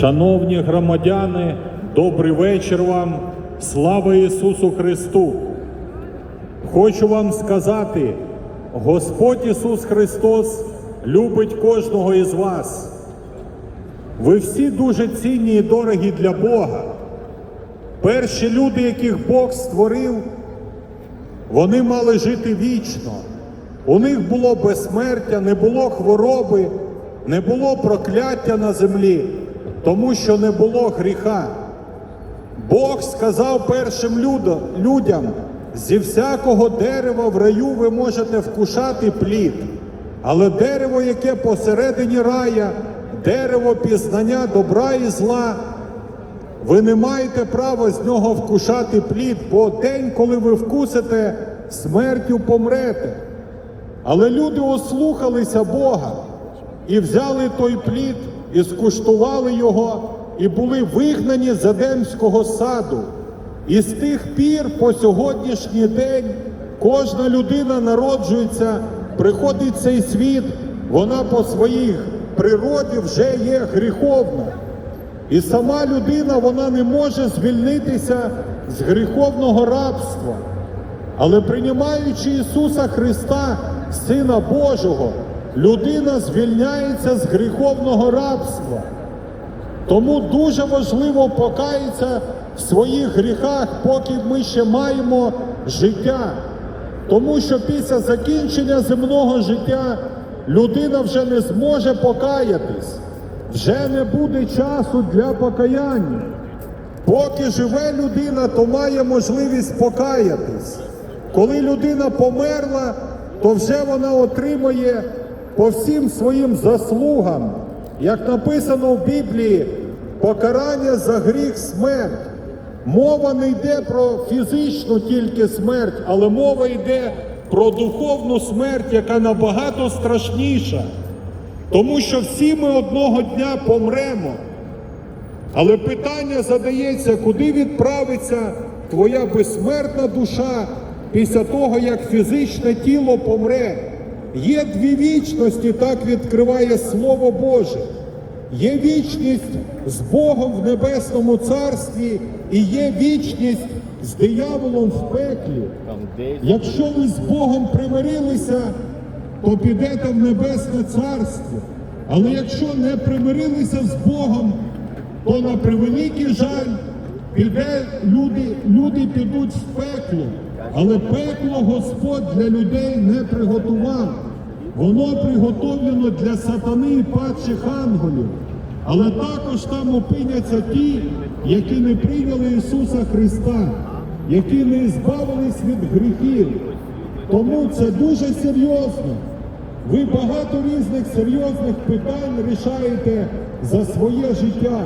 Шановні громадяни, добрий вечір вам. Слава Ісусу Христу! Хочу вам сказати, Господь Ісус Христос любить кожного із вас. Ви всі дуже цінні і дорогі для Бога. Перші люди, яких Бог створив, вони мали жити вічно. У них було безсмертя, не було хвороби, не було прокляття на землі, тому що не було гріха. Бог сказав першим людям, зі всякого дерева в раю ви можете вкушати плід, але дерево, яке посередині рая, дерево пізнання добра і зла, ви не маєте права з нього вкушати плід, бо день, коли ви вкусите, смертю помрете. Але люди ослухалися Бога і взяли той плід, і скуштували його, і були вигнані з Едемського саду. І з тих пір по сьогоднішній день кожна людина народжується, приходить цей світ, вона по своїй природі вже є гріховна. І сама людина вона не може звільнитися з гріховного рабства. Але приймаючи Ісуса Христа, Сина Божого, людина звільняється з гріховного рабства. Тому дуже важливо покаятися в своїх гріхах, поки ми ще маємо життя. Тому що після закінчення земного життя людина вже не зможе покаятись, вже не буде часу для покаяння. Поки живе людина, то має можливість покаятись. Коли людина померла, то вже вона отримує по всім своїм заслугам, як написано в Біблії, покарання за гріх смерть. Мова не йде про фізичну тільки смерть, але мова йде про духовну смерть, яка набагато страшніша. Тому що всі ми одного дня помремо. Але питання задається, куди відправиться твоя безсмертна душа після того, як фізичне тіло помре. Є дві вічності, так відкриває Слово Боже. Є вічність з Богом в Небесному Царстві і є вічність з дияволом в пеклі. Якщо ви з Богом примирилися, то підете в Небесне Царство. Але якщо не примирилися з Богом, то на превеликий жаль піде люди, люди підуть в пекло. Але пекло Господь для людей не приготував. Воно приготовлено для сатани і падших ангелів. Але також там опиняться ті, які не прийняли Ісуса Христа, які не збавились від гріхів. Тому це дуже серйозно. Ви багато різних серйозних питань рішаєте за своє життя.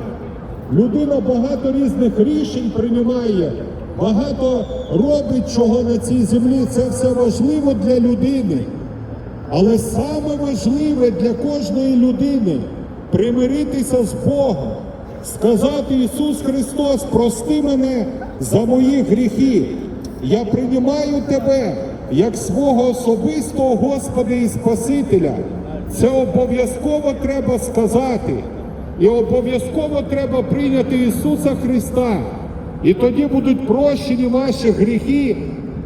Людина багато різних рішень приймає, багато робить чого на цій землі. Це все важливо для людини. Але саме важливе для кожної людини примиритися з Богом, сказати Ісус Христос, прости мене за мої гріхи. Я приймаю тебе як свого особистого Господа і Спасителя. Це обов'язково треба сказати. І обов'язково треба прийняти Ісуса Христа. І тоді будуть прощені ваші гріхи,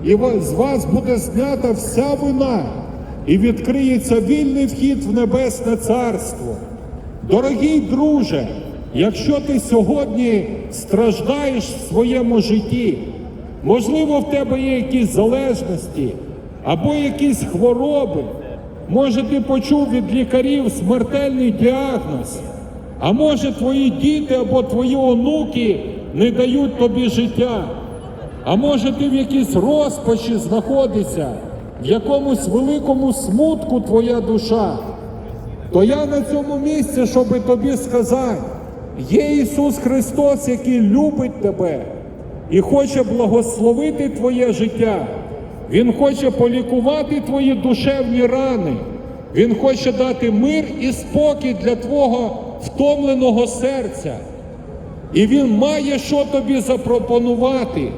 і з вас буде знята вся вина, і відкриється вільний вхід в Небесне Царство. Дорогий друже, якщо ти сьогодні страждаєш в своєму житті, можливо, в тебе є якісь залежності або якісь хвороби, може ти почув від лікарів смертельний діагноз, а може твої діти або твої онуки не дають тобі життя, а може ти в якійсь розпачі знаходишся, в якомусь великому смутку твоя душа то я на цьому місці, щоб тобі сказати, є Ісус Христос, який любить тебе і хоче благословити твоє життя. Він хоче полікувати твої душевні рани. Він хоче дати мир і спокій для твого втомленого серця. І Він має що тобі запропонувати.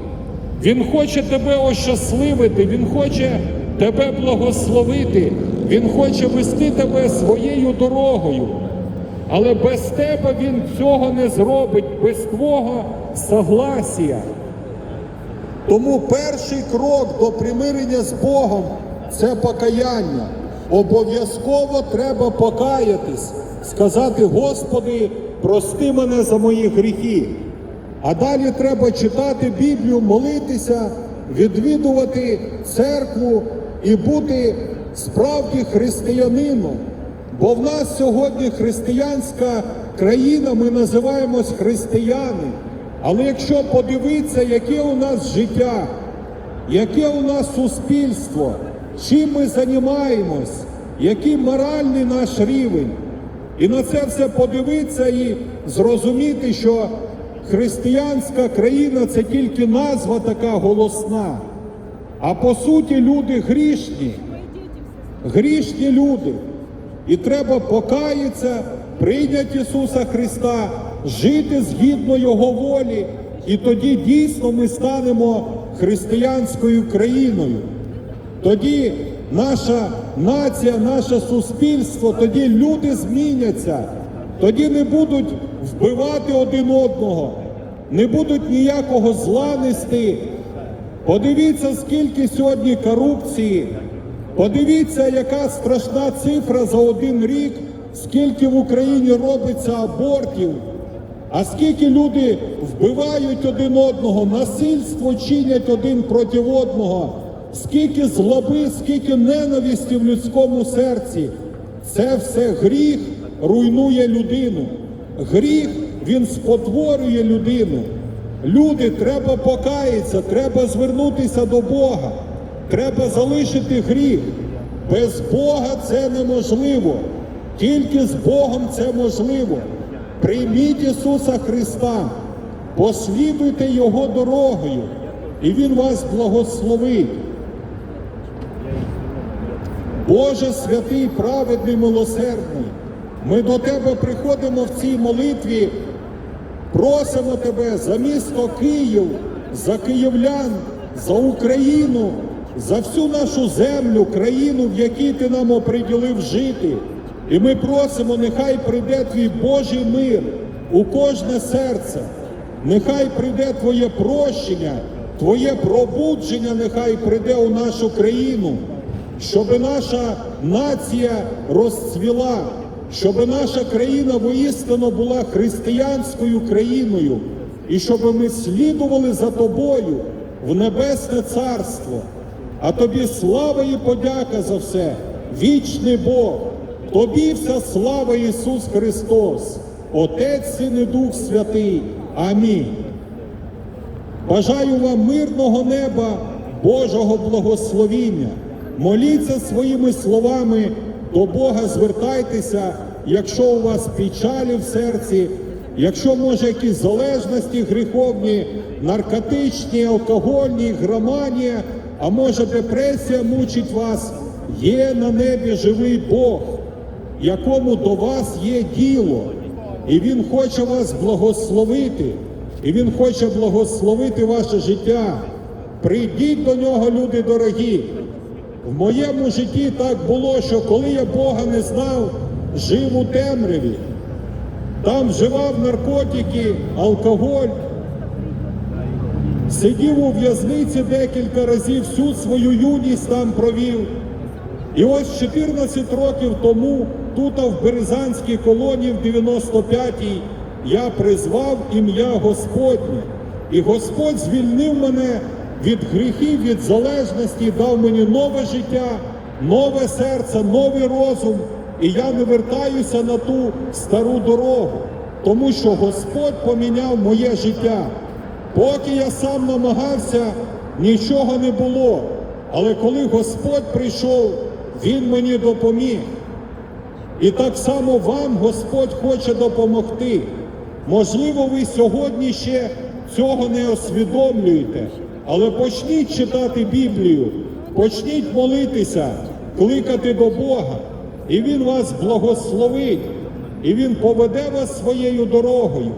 Він хоче тебе ощасливити, Він хоче тебе благословити, Він хоче вести тебе своєю дорогою. Але без тебе він цього не зробить, без твого согласія. Тому перший крок до примирення з Богом це покаяння. Обов'язково треба покаятись, сказати, Господи, прости мене за мої гріхи. А далі треба читати Біблію, молитися, відвідувати церкву і бути справді християнином. Бо в нас сьогодні християнська країна, ми називаємось християни. Але якщо подивитися, яке у нас життя, яке у нас суспільство, чим ми займаємось, який моральний наш рівень, і на це все подивитися і зрозуміти, що християнська країна це тільки назва така голосна. А по суті люди грішні, грішні люди. І треба покаятися, прийняти Ісуса Христа, жити згідно Його волі, і тоді дійсно ми станемо християнською країною. Тоді наша нація, наше суспільство, тоді люди зміняться, тоді не будуть вбивати один одного, не будуть ніякого зла нести. Подивіться, скільки сьогодні корупції. Подивіться, яка страшна цифра за один рік, скільки в Україні робиться абортів, а скільки люди вбивають один одного, насильство чинять один проти одного, скільки злоби, скільки ненависті в людському серці. Це все гріх руйнує людину. Гріх він спотворює людину. Люди, треба покаятися, треба звернутися до Бога. Треба залишити гріх. Без Бога це неможливо. Тільки з Богом це можливо. Прийміть Ісуса Христа, послідуйте Його дорогою, і Він вас благословить. Боже святий, праведний, милосердний, ми до Тебе приходимо в цій молитві, просимо Тебе за місто Київ, за київлян, за Україну, за всю нашу землю, країну, в якій Ти нам оприділив жити. І ми просимо, нехай прийде Твій Божий мир у кожне серце, нехай прийде Твоє прощення, Твоє пробудження, нехай прийде у нашу країну, щоб наша нація розцвіла, щоб наша країна воістину була християнською країною, і щоб ми слідували за тобою в небесне царство. А тобі слава і подяка за все, вічний Бог. Тобі вся слава Ісус Христос, Отець і Дух Святий. Амінь. Бажаю вам мирного неба, Божого благословіння. Моліться своїми словами, до Бога звертайтеся, якщо у вас печалі в серці, якщо може якісь залежності гріховні, наркотичні, алкогольні, громанія, а може депресія мучить вас, є на небі живий Бог, якому до вас є діло, і Він хоче вас благословити, і Він хоче благословити ваше життя. Прийдіть до нього, люди дорогі. В моєму житті так було, що коли я Бога не знав, жив у темряві. Там вживав наркотики, алкоголь, сидів у в'язниці декілька разів, всю свою юність там провів. І ось 14 років тому, тут в Березанській колонії в 95-й, я призвав ім'я Господнє. І Господь звільнив мене від гріхів, від залежності, дав мені нове життя, нове серце, новий розум. І я не вертаюся на ту стару дорогу, тому що Господь поміняв моє життя. Поки я сам намагався, нічого не було. Але коли Господь прийшов, Він мені допоміг. І так само вам Господь хоче допомогти. Можливо, ви сьогодні ще цього не усвідомлюєте, але почніть читати Біблію, почніть молитися, кликати до Бога, і Він вас благословить, і Він поведе вас своєю дорогою.